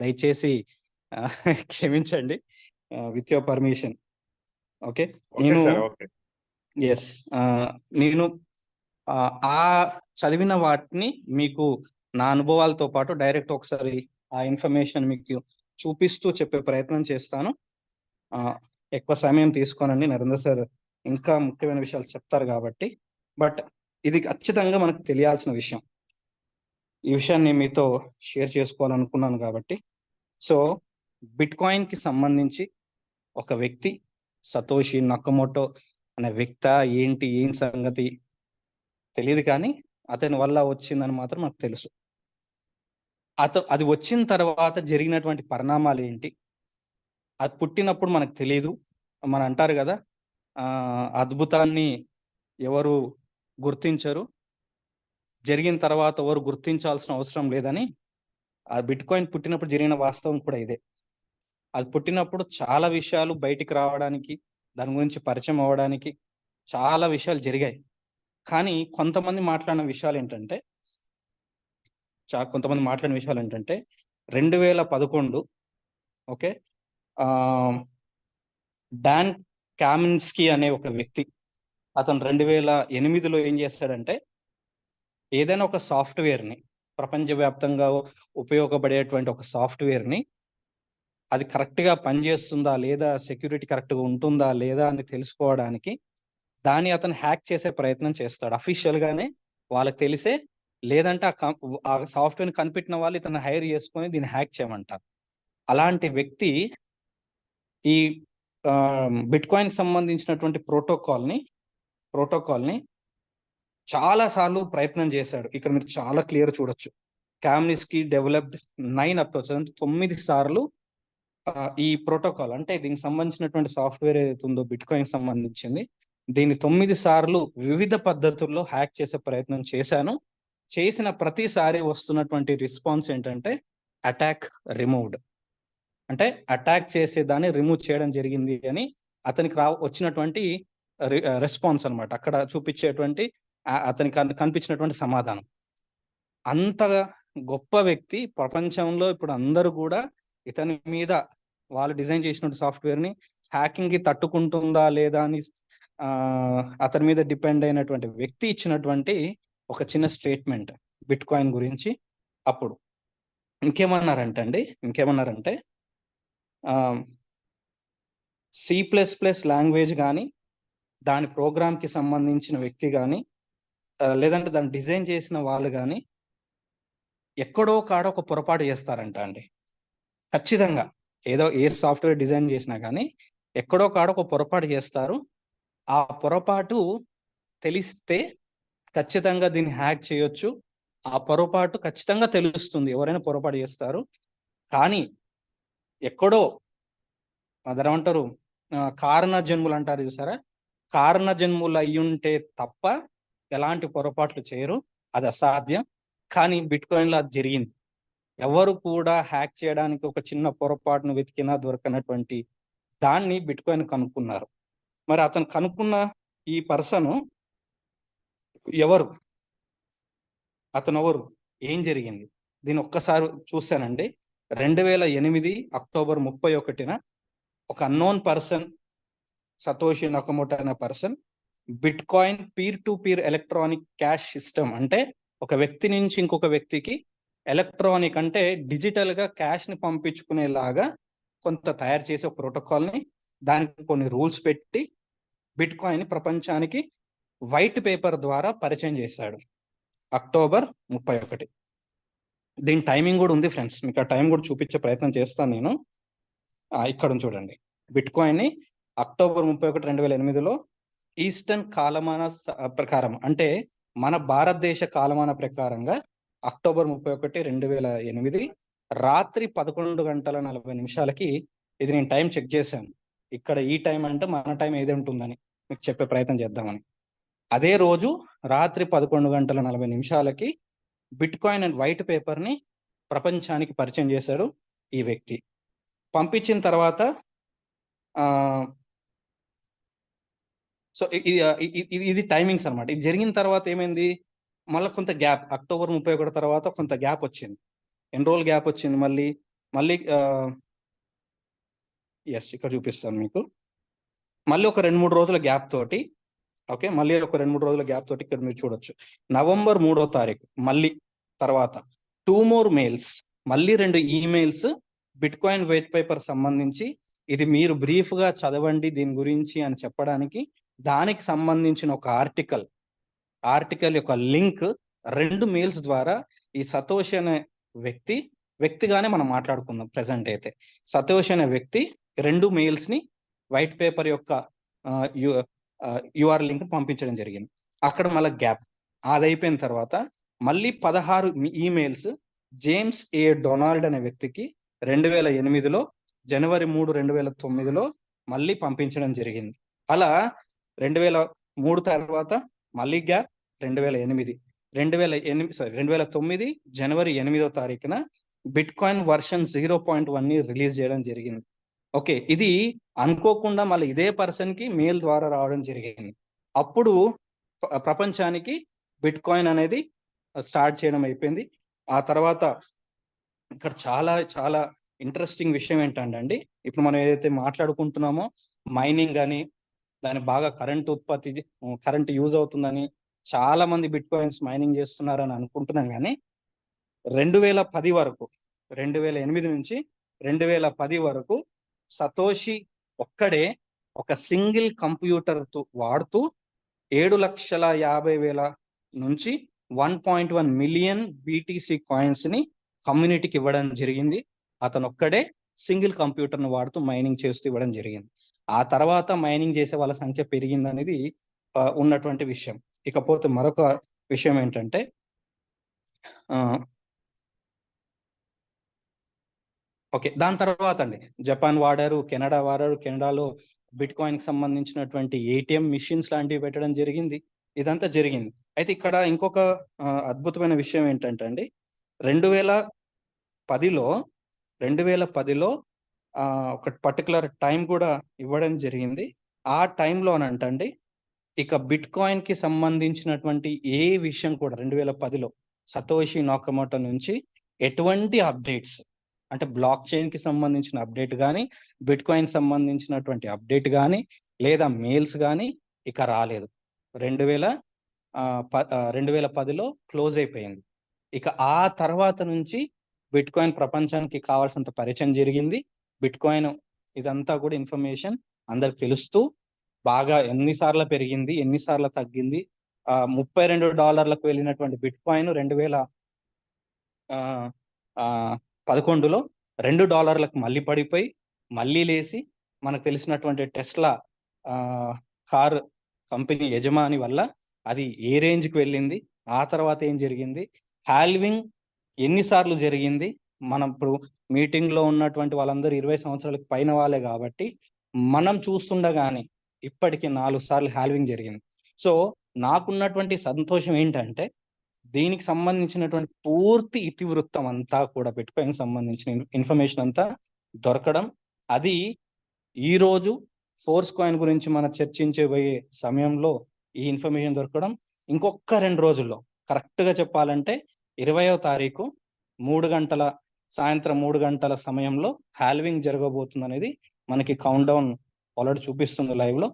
దయచేసి క్షమించండి. With your permission. Okay? నేను ఎస్ నేను ఆ, చదివిన వాటిని మీకు నా అనుభవాలతో పాటు డైరెక్ట్ ఒకసారి ఆ ఇన్ఫర్మేషన్ మీకు చూపిస్తూ చెప్పే ప్రయత్నం చేస్తాను. ఎక్కువ సమయం తీసుకోనండి నరేంద్ర సార్. ఇంకా ముఖ్యమైన విషయాలు చెప్తారు కాబట్టి. బట్ ఇది ఖచ్చితంగా మనకు తెలియాల్సిన విషయం. ఈ విషయాన్ని మీతో షేర్ చేసుకోవాలనుకున్నాను కాబట్టి. సో బిట్ కాయిన్కి సంబంధించి ఒక వ్యక్తి సతోషి నక్కమోటో అనే వ్యక్త ఏంటి ఏం సంగతి తెలియదు కానీ అతని వల్ల వచ్చిందని మాత్రం నాకు తెలుసు. అత అది వచ్చిన తర్వాత జరిగినటువంటి పరిణామాలు ఏంటి? అది పుట్టినప్పుడు మనకు తెలియదు మన అంటారు కదా అద్భుతాన్ని ఎవరు గుర్తించరు. జరిగిన తర్వాత ఎవరు గుర్తించాల్సిన అవసరం లేదని ఆ బిట్ కాయిన్ పుట్టినప్పుడు జరిగిన వాస్తవం కూడా ఇదే. అది పుట్టినప్పుడు చాలా విషయాలు బయటికి రావడానికి దాని గురించి పరిచయం అవ్వడానికి చాలా విషయాలు జరిగాయి. కానీ కొంతమంది మాట్లాడిన విషయాలు ఏంటంటే చా కొంతమంది మాట్లాడిన విషయాలు ఏంటంటే రెండు వేల పదకొండు ఓకే డాన్ కామిన్స్కీ అనే ఒక వ్యక్తి అతను రెండు వేల ఎనిమిదిలో ఏం చేస్తాడంటే ఏదైనా ఒక సాఫ్ట్వేర్ని ప్రపంచవ్యాప్తంగా ఉపయోగపడేటువంటి ఒక సాఫ్ట్వేర్ని అది కరెక్ట్గా పనిచేస్తుందా లేదా సెక్యూరిటీ కరెక్ట్గా ఉంటుందా లేదా అని తెలుసుకోవడానికి దాన్ని అతను హ్యాక్ చేసే ప్రయత్నం చేస్తాడు. అఫీషియల్గానే వాళ్ళకి తెలిసే లేదంటే ఆ కం ఆ సాఫ్ట్వేర్ కనిపెట్టిన వాళ్ళు ఇతను హైర్ చేసుకొని దీన్ని హ్యాక్ చేయమంటారు. అలాంటి వ్యక్తి ఈ బిట్ కాయిన్ సంబంధించినటువంటి ప్రోటోకాల్ని ప్రోటోకాల్ని చాలా సార్లు ప్రయత్నం చేశాడు. ఇక్కడ మీరు చాలా క్లియర్ చూడొచ్చు. క్యామ్నిస్కి డెవలప్డ్ నైన్ అప్రోచ్ అంటే తొమ్మిది సార్లు ఈ ప్రోటోకాల్ అంటే దీనికి సంబంధించినటువంటి సాఫ్ట్వేర్ ఏదైతే ఉందో బిట్ కాయిన్ సంబంధించింది దీన్ని తొమ్మిది సార్లు వివిధ పద్ధతుల్లో హ్యాక్ చేసే ప్రయత్నం చేశాను. చేసిన ప్రతిసారి వస్తున్నటువంటి రెస్పాన్స్ ఏంటంటే అటాక్ రిమూవ్డ్ అంటే అటాక్ చేసే దాన్ని రిమూవ్ చేయడం జరిగింది అని అతనికి రా వచ్చినటువంటి రెస్పాన్స్ అన్నమాట. అక్కడ చూపించేటువంటి అతనికి కనిపించినటువంటి సమాధానం. అంతగా గొప్ప వ్యక్తి ప్రపంచంలో ఇప్పుడు అందరూ కూడా ఇతని మీద వాళ్ళు డిజైన్ చేసిన సాఫ్ట్వేర్ని హ్యాకింగ్కి తట్టుకుంటుందా లేదా అని అతని మీద డిపెండ్ అయినటువంటి వ్యక్తి ఇచ్చినటువంటి ఒక చిన్న స్టేట్మెంట్ బిట్ కాయిన్ గురించి అప్పుడు. ఇంకేమన్నారంటే అండి ఇంకేమన్నారంటే సి ప్లస్ ప్లస్ లాంగ్వేజ్ కానీ దాని ప్రోగ్రామ్కి కి సంబంధించిన వ్యక్తి కానీ లేదంటే దాన్ని డిజైన్ చేసిన వాళ్ళు కానీ ఎక్కడో కాడ ఒక పొరపాటు చేస్తారంట అండి. ఖచ్చితంగా. ఏదో ఏ సాఫ్ట్వేర్ డిజైన్ చేసినా కానీ ఎక్కడో కాడ ఒక పొరపాటు చేస్తారు. ఆ పొరపాటు తెలిస్తే ఖచ్చితంగా దీన్ని హ్యాక్ చేయొచ్చు. ఆ పొరపాటు ఖచ్చితంగా తెలుస్తుంది ఎవరైనా పొరపాటు చేస్తారు. కానీ ఎక్కడో అదేమంటారు కారణ జన్ములు అంటారు చూసారా? కారణ జన్ములు అయ్యుంటే తప్ప ఎలాంటి పొరపాట్లు చేయరు. అది అసాధ్యం. కానీ బిట్కాయిన్లో అది జరిగింది. ఎవరు కూడా హ్యాక్ చేయడానికి ఒక చిన్న పొరపాటును వెతికినా దొరకనటువంటి దాన్ని బిట్ కాయిన్ కనుక్కున్నారు. మరి అతను కనుక్కున్న ఈ పర్సన్ ఎవరు? అతను ఎవరు ఏం జరిగింది? దీన్ని ఒక్కసారి చూశానండి. రెండు వేల ఎనిమిది అక్టోబర్ ముప్పై ఒకటిన ఒక అన్నోన్ పర్సన్ సతోషి నకమోట అనే person bitcoin peer to peer electronic cash system అంటే ఒక వ్యక్తి నుంచి ఇంకొక వ్యక్తికి ఎలక్ట్రానిక్ అంటే డిజిటల్గా క్యాష్ని పంపించుకునేలాగా కొంత తయారు చేసే ఒక ప్రోటోకాల్ని దానికి కొన్ని రూల్స్ పెట్టి బిట్ కాయిన్ ప్రపంచానికి వైట్ పేపర్ ద్వారా పరిచయం చేశాడు. అక్టోబర్ ముప్పై ఒకటి. దీని టైమింగ్ కూడా ఉంది ఫ్రెండ్స్. మీకు ఆ టైం కూడా చూపించే ప్రయత్నం చేస్తాను నేను. ఇక్కడ చూడండి. బిట్ కాయిన్ని అక్టోబర్ ముప్పై ఒకటి రెండు వేల ఎనిమిదిలో ఈస్టర్న్ కాలమాన ప్రకారం. అంటే మన భారతదేశ కాలమాన ప్రకారంగా అక్టోబర్ ముప్పై ఒకటి రెండు వేల ఎనిమిది రాత్రి పదకొండు గంటల నలభై నిమిషాలకి ఇది నేను టైం చెక్ చేశాను. ఇక్కడ ఈ టైం అంటే మన టైం ఏది ఉంటుందని మీకు చెప్పే ప్రయత్నం చేద్దామని. అదే రోజు రాత్రి పదకొండు గంటల నలభై నిమిషాలకి బిట్ కాయిన్ అండ్ వైట్ పేపర్ని ప్రపంచానికి పరిచయం చేశాడు ఈ వ్యక్తి. పంపించిన తర్వాత సో ఇది ఇది టైమింగ్స్ అన్నమాట. ఇది జరిగిన తర్వాత ఏమైంది? మళ్ళీ కొంత గ్యాప్ అక్టోబర్ ముప్పై ఒకటి తర్వాత కొంత గ్యాప్ వచ్చింది. ఎన్ని రోజులు గ్యాప్ వచ్చింది మళ్ళీ మళ్ళీ ఎస్ ఇక్కడ చూపిస్తాను మీకు. మళ్ళీ ఒక రెండు మూడు రోజుల గ్యాప్ తోటి ఓకే? మళ్ళీ ఒక రెండు మూడు రోజుల గ్యాప్ తోటి ఇక్కడ మీరు చూడొచ్చు. నవంబర్ మూడో తారీఖు మళ్ళీ తర్వాత టూ మోర్ మెయిల్స్ మళ్ళీ రెండు emails bitcoin white paper సంబంధించి ఇది మీరు బ్రీఫ్గా చదవండి దీని గురించి అని చెప్పడానికి దానికి సంబంధించిన ఒక ఆర్టికల్ ఆర్టికల్ యొక్క లింక్ రెండు మెయిల్స్ ద్వారా ఈ సతోష్ అనే వ్యక్తి వ్యక్తిగానే మనం మాట్లాడుకుందాం ప్రెసెంట్ అయితే. సతోష్ అనే వ్యక్తి రెండు మెయిల్స్ని వైట్ పేపర్ యొక్క యుఆర్ లింక్ పంపించడం జరిగింది. అక్కడ మళ్ళీ గ్యాప్. అది అయిపోయిన తర్వాత మళ్ళీ పదహారు ఈమెయిల్స్ జేమ్స్ ఏ డొనాల్డ్ అనే వ్యక్తికి రెండు వేల ఎనిమిదిలో జనవరి మూడు రెండు వేల తొమ్మిదిలో మళ్ళీ పంపించడం జరిగింది. అలా రెండు వేల మూడు తర్వాత మళ్ళీ గ్యాప్ రెండు వేల ఎనిమిది. రెండు వేల ఎనిమిది సారీ రెండు వేల తొమ్మిది జనవరి ఎనిమిదో తారీఖున bitcoin version zero point వన్ని రిలీజ్ చేయడం జరిగింది. ఓకే ఇది అనుకోకుండా మళ్ళీ ఇదే పర్సన్కి మెయిల్ ద్వారా రావడం జరిగింది. అప్పుడు ప్రపంచానికి బిట్ కాయిన్ అనేది స్టార్ట్ చేయడం అయిపోయింది. ఆ తర్వాత ఇక్కడ చాలా చాలా ఇంట్రెస్టింగ్ విషయం ఏంటంటే ఇప్పుడు మనం ఏదైతే మాట్లాడుకుంటున్నామో మైనింగ్ కానీ దాని బాగా కరెంట్ ఉత్పత్తి కరెంట్ యూజ్ అవుతుందని చాలా మంది బిట్ కాయిన్స్ మైనింగ్ చేస్తున్నారని అనుకుంటున్నాం కానీ రెండు వేల పది వరకు రెండు వేల ఎనిమిది నుంచి రెండు వేల పది వరకు సతోషి ఒక్కడే ఒక సింగిల్ కంప్యూటర్ వాడుతూ ఏడు లక్షల యాభై వేల నుంచి one point one million BTC కాయిన్స్ని కమ్యూనిటీకి ఇవ్వడం జరిగింది. అతను ఒక్కడే సింగిల్ కంప్యూటర్ను వాడుతూ మైనింగ్ చేస్తూ ఇవ్వడం జరిగింది. ఆ తర్వాత మైనింగ్ చేసే వాళ్ళ సంఖ్య పెరిగింది అనేది ఉన్నటువంటి విషయం. ఇకపోతే మరొక విషయం ఏంటంటే ఆ, ఓకే దాని తర్వాత అండి. జపాన్ వాడారు కెనడా వాడారు కెనడాలో బిట్ కాయిన్కి సంబంధించినటువంటి ఏటీఎం మిషన్స్ లాంటివి పెట్టడం జరిగింది. ఇదంతా జరిగింది. అయితే ఇక్కడ ఇంకొక అద్భుతమైన విషయం ఏంటంటే అండి రెండు వేల పదిలో రెండు వేల పదిలో ఒక పర్టికులర్ టైం కూడా ఇవ్వడం జరిగింది. ఆ టైంలోనంటండి ఇక బిట్ కాయిన్కి సంబంధించినటువంటి ఏ విషయం కూడా రెండు వేల పదిలో సతోషి నాకమోటో నుంచి ఎటువంటి అప్డేట్స్ అంటే బ్లాక్ చైన్కి సంబంధించిన అప్డేట్ కానీ బిట్ కాయిన్ సంబంధించినటువంటి అప్డేట్ కానీ లేదా మెయిల్స్ కానీ ఇక రాలేదు. రెండు వేల ప- రెండు వేల పదిలో క్లోజ్ అయిపోయింది. ఇక ఆ తర్వాత నుంచి బిట్ కాయిన్ ప్రపంచానికి కావాల్సినంత పరిచయం జరిగింది. బిట్ కాయిన్ ఇదంతా కూడా ఇన్ఫర్మేషన్ అందరికి తెలుస్తూ బాగా ఎన్నిసార్లు పెరిగింది ఎన్నిసార్లు తగ్గింది. ఆ ముప్పై రెండు డాలర్లకు వెళ్ళినటువంటి బిట్ కాయిన్ రెండు వేల పదకొండులో రెండు డాలర్లకు మళ్ళీ పడిపోయి మళ్ళీ లేచి మనకు తెలిసినటువంటి టెస్లా కార్ కంపెనీ యజమాని వల్ల అది ఏ రేంజ్కి వెళ్ళింది ఆ తర్వాత ఏం జరిగింది? హాల్వింగ్ ఎన్నిసార్లు జరిగింది? మనం ఇప్పుడు మీటింగ్లో ఉన్నటువంటి వాళ్ళందరూ ఇరవై సంవత్సరాలకు పైన వాళ్ళే కాబట్టి మనం చూస్తుండగానే ఇప్పటికి నాలుగు సార్లు హాల్వింగ్ జరిగింది. సో నాకున్నటువంటి సంతోషం ఏంటంటే దీనికి సంబంధించినటువంటి పూర్తి ఇతివృత్తం అంతా కూడా పెట్టుకోవడానికి సంబంధించిన ఇన్ఫర్మేషన్ అంతా దొరకడం అది ఈ రోజు ఫోర్స్ కాయిన్ గురించి మనం చర్చించబోయే సమయంలో ఈ ఇన్ఫర్మేషన్ దొరకడం ఇంకొక రెండు రోజుల్లో కరెక్ట్గా చెప్పాలంటే ఇరవయో తారీఖు మూడు గంటల సాయంత్రం మూడు గంటల సమయంలో హాల్వింగ్ జరగబోతుంది అనేది మనకి కౌంట్ డౌన్ ఆల్రెడీ చూపిస్తుంది లైవ్లో.